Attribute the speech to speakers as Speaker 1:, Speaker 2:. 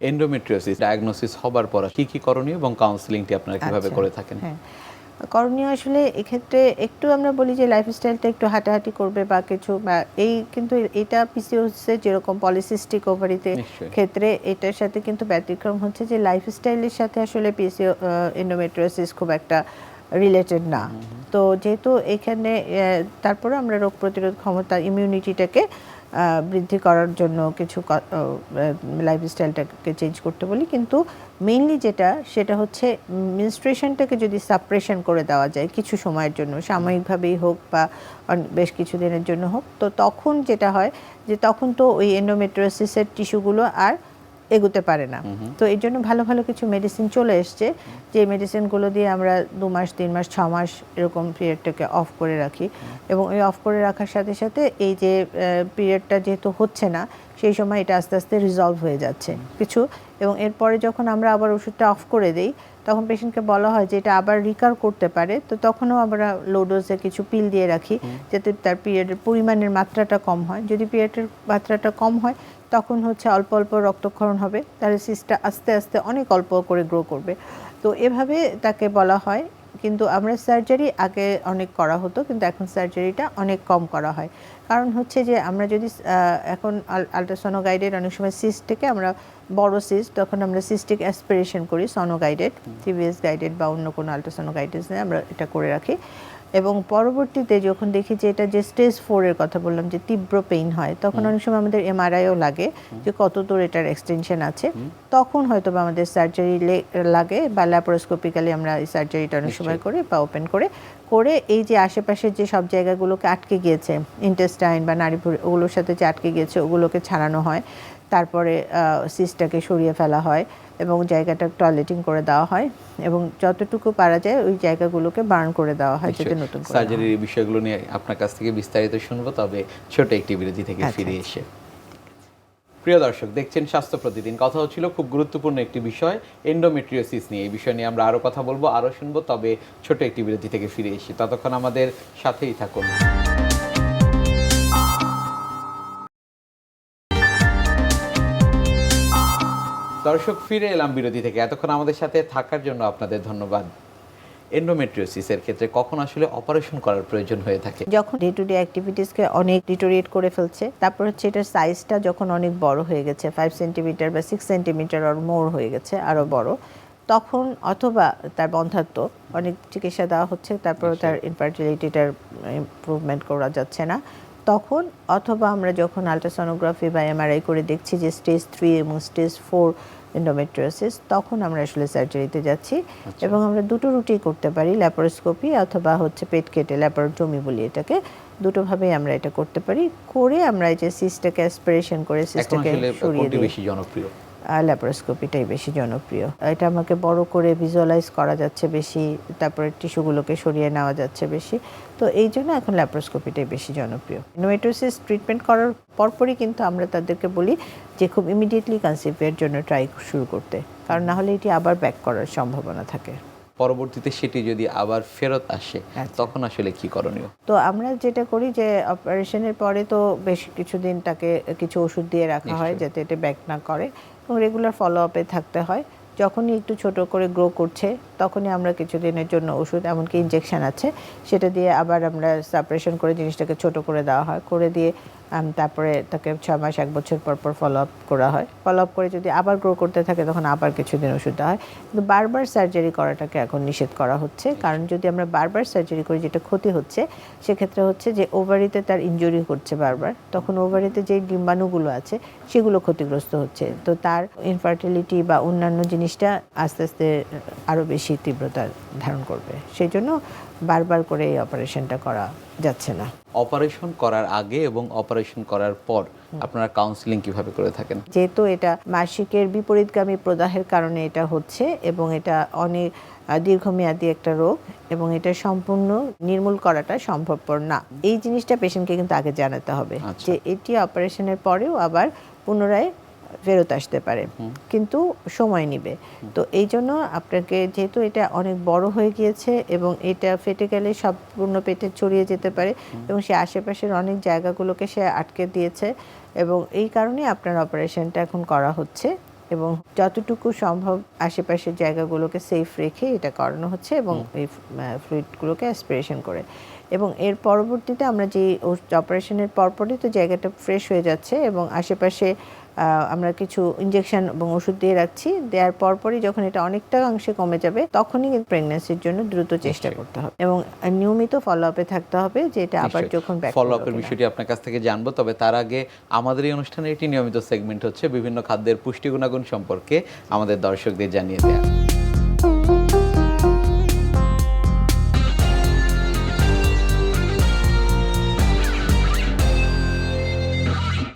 Speaker 1: Endometriosis diagnosis হবার পর কি কি করণীয় এবং কাউন্সিলিংটি আপনারা কীভাবে
Speaker 2: আচ্ছা,
Speaker 1: করে থাকেন?
Speaker 2: হ্যাঁ। করণীয় আসলে এক্ষেত্রে একটু আমরা বলি যে লাইফস্টাইলটা একটু হাঁটাহাঁটি করবে বা কিছু বা এই কিন্তু এটা পিসিওসে যেরকম পলিসিস্টিক ওভারিতে ক্ষেত্রে এটার সাথে কিন্তু ব্যতিক্রম হচ্ছে যে লাইফস্টাইলের সাথে আসলে পিসিও এন্ডোমেট্রিওসিস খুব একটা রিলেটেড না। তো যেহেতু এখানে তারপরে আমরা রোগ প্রতিরোধ ক্ষমতা ইমিউনিটিটাকে বৃদ্ধি করার জন্য কিছু লাইফস্টাইলটাকে চেঞ্জ করতে বলি। কিন্তু মেইনলি যেটা, সেটা হচ্ছে মিনস্ট্রেশনটাকে যদি সাপ্রেশন করে দেওয়া যায় কিছু সময়ের জন্য, সাময়িকভাবেই হোক বা বেশ কিছু দিনের জন্য হোক, তো তখন যেটা হয় যে তখন তো ওই এন্ডোমেট্রোসিসের টিস্যুগুলো আর এগুতে পারে না। তো এই জন্য ভালো ভালো কিছু মেডিসিন চলে এসছে যে মেডিসিনগুলো দিয়ে আমরা দু মাস তিন মাস ছ মাস এরকম পিরিয়ডটাকে অফ করে রাখি। এবং এই অফ করে রাখার সাথে সাথে এই যে পিরিয়ডটা যেহেতু হচ্ছে না সেই সময় এটা আস্তে আস্তে রিজলভ হয়ে যাচ্ছে কিছু। এবং এরপরে যখন আমরা আবার ওষুধটা অফ করে দিই তখন পেশেন্টকে বলা হয় যে এটা আবার রিকার করতে পারে। তো তখনও আমরা লো ডোজে কিছু পিল দিয়ে রাখি যাতে তার পিরিয়ডের পরিমাণের মাত্রাটা কম হয়। যদি পিরিয়ডের মাত্রাটা কম হয় তখন হচ্ছে অল্প অল্প রক্তক্ষরণ হবে তাহলে সিস্টটা আস্তে আস্তে অনেক অল্প করে গ্রো করবে। তো এভাবে তাকে বলা হয় কিন্তু আমরা সার্জারি আগে অনেক করা হতো কিন্তু এখন সার্জারিটা অনেক কম করা হয়। কারণ হচ্ছে যে আমরা যদি এখন আলট্রাসোনো গাইডেড অনেক সময় সিস্টকে আমরা বড় সিস্ট তখন আমরা সিস্টিক অ্যাসপিরেশন করি সনো গাইডেড টিভিএস গাইডেড বা অন্য কোনো আলট্রাসোনো গাইডেন্স নিয়ে আমরা এটা করে রাখি। এবং পরবর্তীতে যখন দেখি যে এটা যে স্টেজ ফোরের কথা বললাম যে তীব্র পেইন হয় তখন অনেক সময় আমাদের এমআরআইও লাগে যে কত দূর এটার এক্সটেনশন আছে। তখন হয়তো বা আমাদের সার্জারি লাগে বা ল্যাপারোস্কোপিক্যালি আমরা এই সার্জারিটা অনেক সময় করে বা ওপেন করে করে এই যে আশেপাশের যে সব জায়গাগুলোকে আটকে গিয়েছে ইন্টেস্টাইন বা ভুঁড়ি ওগুলোর সাথে যে আটকে গিয়েছে ওগুলোকে ছাড়ানো হয়। তারপরে সিসটাকে সরিয়ে ফেলা হয় এবং জায়গাটা টয়লেটিং করে দেওয়া হয় এবং যতটুকু পারা যায় ওই জায়গাগুলোকে বার্ন করে দেওয়া হয় যাতে নতুন।
Speaker 1: সার্জারির বিষয়গুলো নিয়ে আপনার কাছ থেকে বিস্তারিত শুনব তবে ছোট একটি বিরতি থেকে
Speaker 2: আচ্ছা,
Speaker 1: ফিরে এসে। প্রিয় দর্শক দেখছেন স্বাস্থ্য প্রতিদিন। কথা হচ্ছিল খুব গুরুত্বপূর্ণ একটি বিষয় এন্ডোমেট্রিওসিস নিয়ে। এই বিষয় নিয়ে আমরা আরও কথা বলব আরও শুনব তবে ছোট একটি বিরতি থেকে ফিরে এসে। ততক্ষণ আমাদের সাথেই থাকুন। দর্শক ফিরে এলাম বিরতি থেকে। এতক্ষণ আমাদের সাথে থাকার জন্য আপনাদের ধন্যবাদ। এন্ডোমেট্রিওসিসের ক্ষেত্রে কখন আসলে অপারেশন করার প্রয়োজন হয়ে থাকে?
Speaker 2: যখন ডে টু ডে অ্যাক্টিভিটিসকে অনেক ডিটোরিয়েট করে ফেলছে তারপর হচ্ছে এটার সাইজটা যখন অনেক বড় হয়ে গেছে ফাইভ সেন্টিমিটার বা সিক্স সেন্টিমিটার আর মোর হয়ে গেছে আরও বড় তখন অথবা তার বন্ধাত্ম অনেক চিকিৎসা দেওয়া হচ্ছে তারপর তার ইনফার্টিলিটিটার ইমপ্রুভমেন্ট করা যাচ্ছে না। তখন অথবা আমরা যখন আলট্রাসনোগ্রাফি বা এমআরআই করে দেখছি যে স্টেজ থ্রি এবং স্টেজ ফোর এন্ডোমেট্রিওসিস তখন আমরা আসলে সার্জারিতে যাচ্ছি এবং আমরা দুটো রুটি করতে পারি ল্যাপারোস্কোপি অথবা হচ্ছে পেট কেটে ল্যাপারোটমি বলি এটাকে। দুটোভাবেই আমরা এটা করতে পারি। করে আমরা এই যে সিস্টাকে অ্যাসপিরেশন করে
Speaker 1: সিস্টাকে
Speaker 2: সরিয়ে দিই।
Speaker 1: বেশি জনপ্রিয়?
Speaker 2: ল্যাপারোস্কোপিটাই বেশি জনপ্রিয়। এটা আমাকে বড় করে ভিজুয়ালাইজ করা যাচ্ছে বেশি তারপরে টিস্যুগুলোকে সরিয়ে নেওয়া যাচ্ছে বেশি। তো এই জন্য এখন ল্যাপারোস্কোপিটাই বেশি জনপ্রিয়। নোমেটোসিস ট্রিটমেন্ট করার পরপরই কিন্তু আমরা তাদেরকে বলি যে খুব ইমিডিয়েটলি কনসিভের জন্য ট্রাই শুরু করতে। কারণ না হলে এটি আবার ব্যাক করার সম্ভাবনা থাকে।
Speaker 1: পরবর্তীতে সেটি যদি আবার ফেরত আসে
Speaker 2: আচ্ছা।
Speaker 1: তখন আসলে কি করণীয়?
Speaker 2: তো আমরা যেটা করি যে অপারেশনের পরে তো বেশ কিছুদিন তাকে কিছু ওষুধ দিয়ে রাখা হয় যাতে এটা ব্যাক না করে। এবং রেগুলার ফলো আপে থাকতে হয়। যখনই একটু ছোট করে গ্রো করছে, তখনই আমরা কিছুদিনের জন্য ওষুধ, এমনকি ইঞ্জেকশান আছে, সেটা দিয়ে আবার আমরা সাপারেশন করে জিনিসটাকে ছোট করে দেওয়া হয়। করে দিয়ে তারপরে তাকে ছয় মাস, এক বছর পর পর ফলো আপ করা হয়। ফলো আপ করে যদি আবার গ্রো করতে থাকে, তখন আবার কিছুদিন ওষুধ হয়। কিন্তু বারবার সার্জারি করাটাকে এখন নিষেধ করা হচ্ছে। কারণ যদি আমরা বারবার সার্জারি করি, যেটা ক্ষতি হচ্ছে, সেক্ষেত্রে হচ্ছে যে ওভারিতে তার ইনজুরি হচ্ছে বারবার। তখন ওভারিতে যে ডিম্বাণুগুলো আছে, সেগুলো ক্ষতিগ্রস্ত হচ্ছে। তো তার ইনফার্টিলিটি বা অন্যান্য জিনিসটা আস্তে আস্তে আরও বেশি তীব্রতা ধারণ করবে। সেই জন্য বারবার করে এই অপারেশনটা করা যাচ্ছে না।
Speaker 1: অপারেশন করার আগে এবং অপারেশন করার পর আপনারা কাউন্সিলিং কীভাবে করে থাকেন?
Speaker 2: যেহেতু এটা মাসিকের বিপরীতগামী প্রদাহের কারণে এটা হচ্ছে এবং এটা অনেক দীর্ঘমেয়াদী একটা রোগ এবং এটা সম্পূর্ণ নির্মূল করাটা সম্ভবপর না। এই জিনিসটা পেশেন্টকে কিন্তু আগে জানাতে হবে
Speaker 1: আচ্ছা।
Speaker 2: যে এটি অপারেশনের পরেও আবার পুনরায় ফেরত আসতে পারে। কিন্তু সময় নিবে। তো এই জন্য আপনাকে যেহেতু এটা অনেক বড় হয়ে গিয়েছে এবং এটা ফেটে গেলে সম্পূর্ণ পেটে ছড়িয়ে যেতে পারে এবং সে আশেপাশের অনেক জায়গাগুলোকে সে আটকে দিয়েছে এবং এই কারণে আপনার অপারেশনটা এখন করা হচ্ছে এবং যতটুকু সম্ভব আশেপাশের জায়গাগুলোকে সেফ রেখে এটা করানো হচ্ছে এবং এই ফ্লুইডগুলোকে অ্যাসপিরেশন করে। এবং এর পরবর্তীতে আমরা যে অপারেশনের পরপরই তো জায়গাটা ফ্রেশ হয়ে যাচ্ছে এবং আশেপাশে আমরা কিছু ইঞ্জেকশন এবং ওষুধ দিয়ে রাখছি। দেওয়ার পরপরই যখন এটা অনেকটা অংশে কমে যাবে তখনই প্রেগনেন্সির জন্য দ্রুত চেষ্টা করতে হবে এবং নিয়মিত ফলো আপে থাকতে হবে যে এটা আবার যখন
Speaker 1: ফলো আপের বিষয়টি আপনার কাছ থেকে জানব তবে তার আগে আমাদের এই অনুষ্ঠানে একটি নিয়মিত সেগমেন্ট হচ্ছে বিভিন্ন খাদ্যের পুষ্টি গুণাগুণ সম্পর্কে আমাদের দর্শকদের জানিয়ে দেওয়া